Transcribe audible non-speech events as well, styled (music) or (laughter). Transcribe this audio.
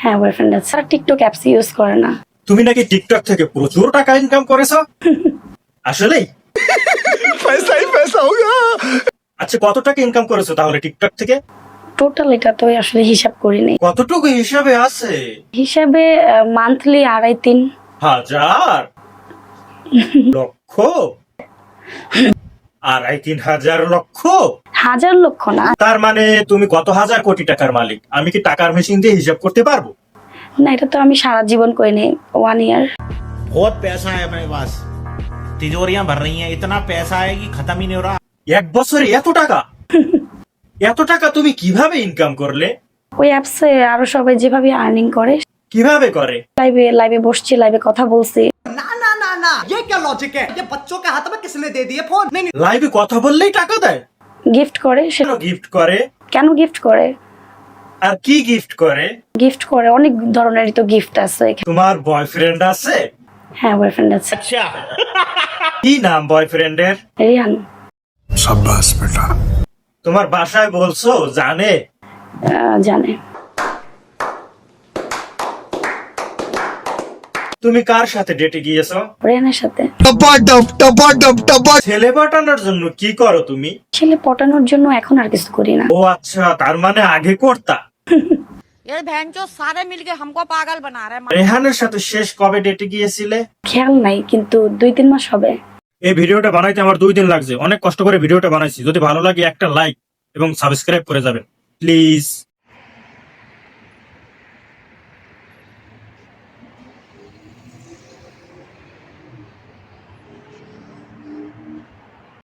হ্যাঁ বয়ফ্রেন্ড আছে। আর TikTok apps use করে না। তুমি নাকি টিকটক থেকে প্রচুর টাকা ইনকাম করেছ? আসলে পয়সাই পয়সা হোগা আচ্ছা কত টাকা ইনকাম করেছ তাহলে টিকটক থেকে? টোটাল এটা তো আসলে হিসাব করিনি কতটুকু হিসাবে আছে? হিসাবে মান্থলি আড়াই তিন। হাজার? লক্ষ? আড়াই তিন হাজার লক্ষ? হাজার লক্ষ না তার মানে তুমি কত হাজার কোটি টাকার মালিক আমি কি টাকার মেশিন দিয়ে হিসাব করতে পারবো না এটা তো আমি সারা জীবন করিনি ওয়ান ইয়ার बहुत पैसा है मेरे पास तिजोरियां भर रही हैं इतना पैसा है कि खत्म ही नहीं हो रहा এক বছরে এত টাকা (laughs) এত টাকা তুমি কিভাবে ইনকাম করলে ওই অ্যাপসে আরো সবাই যেভাবে আর্নিং করে কিভাবে করে লাইভে লাইভে বসছি লাইভে কথা বলছি ना ना ना ना ये क्या लॉजिक है ये बच्चों के हाथ में किसने दे दिए फोन नहीं नहीं লাইভে কথা বললেই টাকা দেয় গিফট করে সেটা গিফট করে? কেন গিফট করে? আর কি গিফট করে? গিফট করে অনেক ধরনের তো গিফট আছে তোমার বয়ফ্রেন্ড আছে? হ্যাঁ বয়ফ্রেন্ড আছে। আচ্ছা। কি নাম বয়ফ্রেন্ডের রিয়ান সাব্বাস বেটা। তোমার বাসায় বলছো জানে? জানে। তুমি কার সাথে ডেটে গিয়েছো? রেহানের সাথে। ছেলে পাঠানোর জন্য কি করো তুমি? ছেলে পটানোর জন্য এখন আর কিছু করি না। ও আচ্ছা তার মানে আগে করতা। (laughs) সাথে শেষ কবে ডেটে গিয়েছিলে? খেয়াল নাই কিন্তু দুই তিন মাস হবে। এই ভিডিওটা বানাইতে আমার দুই দিন লাগছে। অনেক কষ্ট করে ভিডিওটা বানাইছি। যদি ভালো লাগে একটা লাইক এবং সাবস্ক্রাইব করে যাবেন। প্লিজ